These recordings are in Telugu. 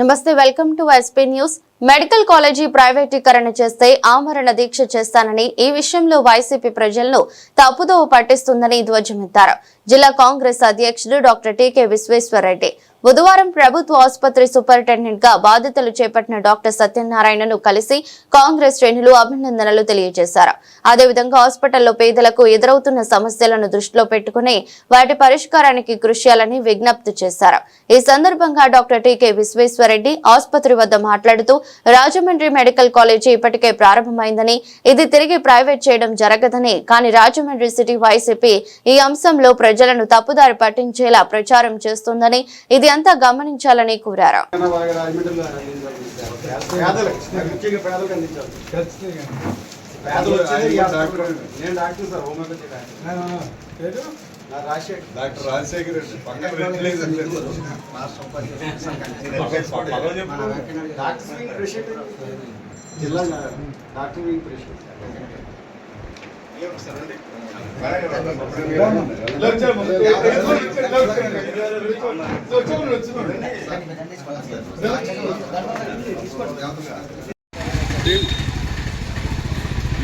నమస్తే welcome to SP news. Medical college ప్రైవేటీకరణ చేస్తే ఆమరణ దీక్ష చేస్తానని ఈ విషయంలో వైసీపీ ప్రజలను తప్పుదోవ పట్టిస్తుందని ధ్వజమెత్తారు. జిల్లా కాంగ్రెస్ అధ్యక్షుడు డాక్టర్ టీకే విశ్వేశ్వరరెడ్డి. బుధవారం ప్రభుత్వ ఆసుపత్రి సూపరింటెండెంట్గా బాధ్యతలు చేపట్టిన డాక్టర్ సత్యనారాయణను కలిసి కాంగ్రెస్ శ్రేణులు అభినందనలు తెలియజేశారు. అదేవిధంగా హాస్పిటల్లో పేదలకు ఎదురవుతున్న సమస్యలను దృష్టిలో పెట్టుకుని వాటి పరిష్కారానికి కృషి చేయాలని విజ్ఞప్తి చేశారు. ఈ సందర్భంగా డాక్టర్ టీకే విశ్వేశ్వరరెడ్డి ఆసుపత్రి వద్ద మాట్లాడుతూ రాజమండ్రి మెడికల్ కాలేజీ ఇప్పటికే ప్రారంభమైందని ఇది తిరిగి ప్రైవేట్ చేయడం జరగదని కానీ రాజమండ్రి సిటీ వైసీపీ ఈ అంశంలో ప్రజలను తప్పుదారి పట్టించేలా ప్రచారం చేస్తుందని ఇది ఇదంతా గమనించాలని కోరారు. డాక్టర్ రాజశేఖర్ రెడ్డి పక్కన జిల్లా డాక్టర్ ప్రెసిడెంట్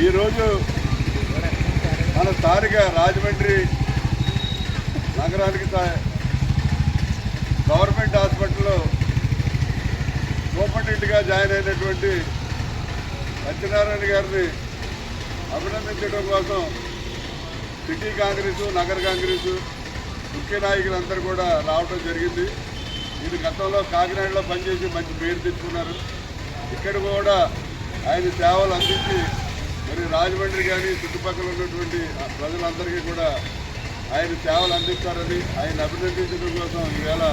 ఈరోజు మన స్థానిక రాజమండ్రి నగరానికి తా- గవర్నమెంట్ హాస్పిటల్లో సూపరింటెండెంట్గా జాయిన్ అయినటువంటి సత్యనారాయణ గారిని అభినందించడం కోసం సిటీ కాంగ్రెస్ నగర కాంగ్రెస్ ముఖ్య నాయకులందరూ కూడా రావడం జరిగింది. వీరు గతంలో కాకినాడలో పనిచేసి మంచి పేరు తెచ్చుకున్నారు. ఇక్కడ కూడా ఆయన సేవలు అందించి మరి రాజమండ్రి కానీ చుట్టుపక్కల ఉన్నటువంటి ప్రజలందరికీ కూడా ఆయన సేవలు అందిస్తారని ఆయన అభినందించడం కోసం ఈవేళ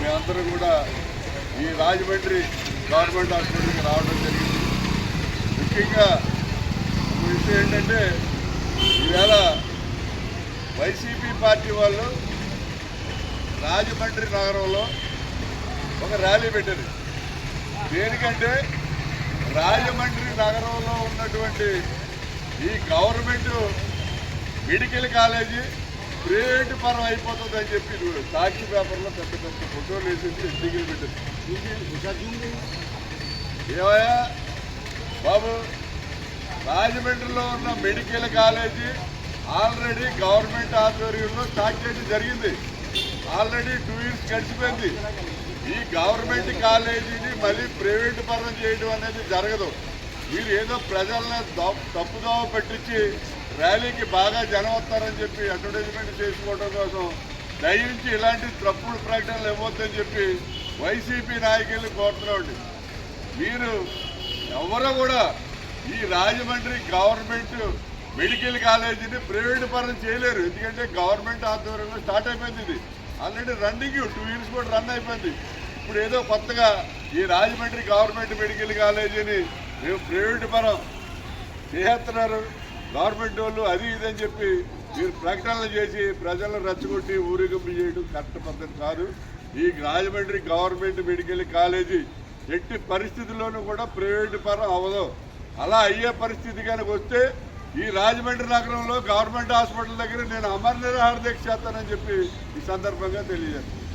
మేమందరం కూడా ఈ రాజమండ్రి గవర్నమెంట్ హాస్పిటల్కి రావడం జరిగింది. ముఖ్యంగా విషయం ఏంటంటే ఈవేళ వైసీపీ పార్టీ వాళ్ళు రాజమండ్రి నగరంలో ఒక ర్యాలీ పెట్టారు దేనికంటే రాజమండ్రి నగరంలో ఉన్నటువంటి ఈ గవర్నమెంట్ మెడికల్ కాలేజీ ప్రైవేట్ పరం అని చెప్పి సాక్షి పేపర్లో పెద్ద పెద్ద ఫోటోలు వేసేసి ఎన్నికలు పెట్టారు ఏమయ్యా? బాబు రాజమండ్రిలో ఉన్న మెడికల్ కాలేజీ ఆల్రెడీ గవర్నమెంట్ ఆధ్వర్యంలో స్టార్ట్ చేయడం జరిగింది. ఆల్రెడీ టూ ఇయర్స్ గడిచిపోయింది. ఈ గవర్నమెంట్ కాలేజీని మళ్ళీ ప్రైవేట్ పరం చేయడం అనేది జరగదు. మీరు ఏదో ప్రజలను తప్పుదోవ పట్టించి ర్యాలీకి బాగా జనం వస్తారని చెప్పి అడ్వర్టైజ్మెంట్ చేసుకోవడం కోసం దయించి ఇలాంటి తప్పుడు ప్రకటనలు ఇవ్వద్దని చెప్పి వైసీపీ నాయకులు కోరుతున్నాండి మీరు ఎవరు కూడా ఈ రాజమండ్రి గవర్నమెంట్ మెడికల్ కాలేజీని ప్రైవేట్ పరం చేయలేరు. ఎందుకంటే గవర్నమెంట్ ఆధ్వర్యంలో స్టార్ట్ అయిపోయింది ఇది. ఆల్రెడీ రన్నింగ్ టూ ఇయర్స్ కూడా రన్ అయిపోయింది. ఇప్పుడు ఏదో కొత్తగా ఈ రాజమండ్రి గవర్నమెంట్ మెడికల్ కాలేజీని మేము ప్రైవేట్ పరం చేస్తున్నారు. గవర్నమెంట్ వాళ్ళు అది ఇది అని చెప్పి మీరు ప్రకటనలు చేసి ప్రజలను రెచ్చగొట్టి ఊరేగింపు చేయడం కరెక్ట్ పద్ధతి కాదు. ఈ రాజమండ్రి గవర్నమెంట్ మెడికల్ కాలేజీ ఎట్టి పరిస్థితుల్లోనూ కూడా ప్రైవేట్ పరం అవ్వదు అలా అయ్యే పరిస్థితి కనుక వస్తే ఈ రాజమండ్రి నగరంలో గవర్నమెంట్ హాస్పిటల్ దగ్గర నేను అమర నిరాహార దీక్ష చేస్తానని చెప్పి ఈ సందర్భంగా తెలియజేస్తాను.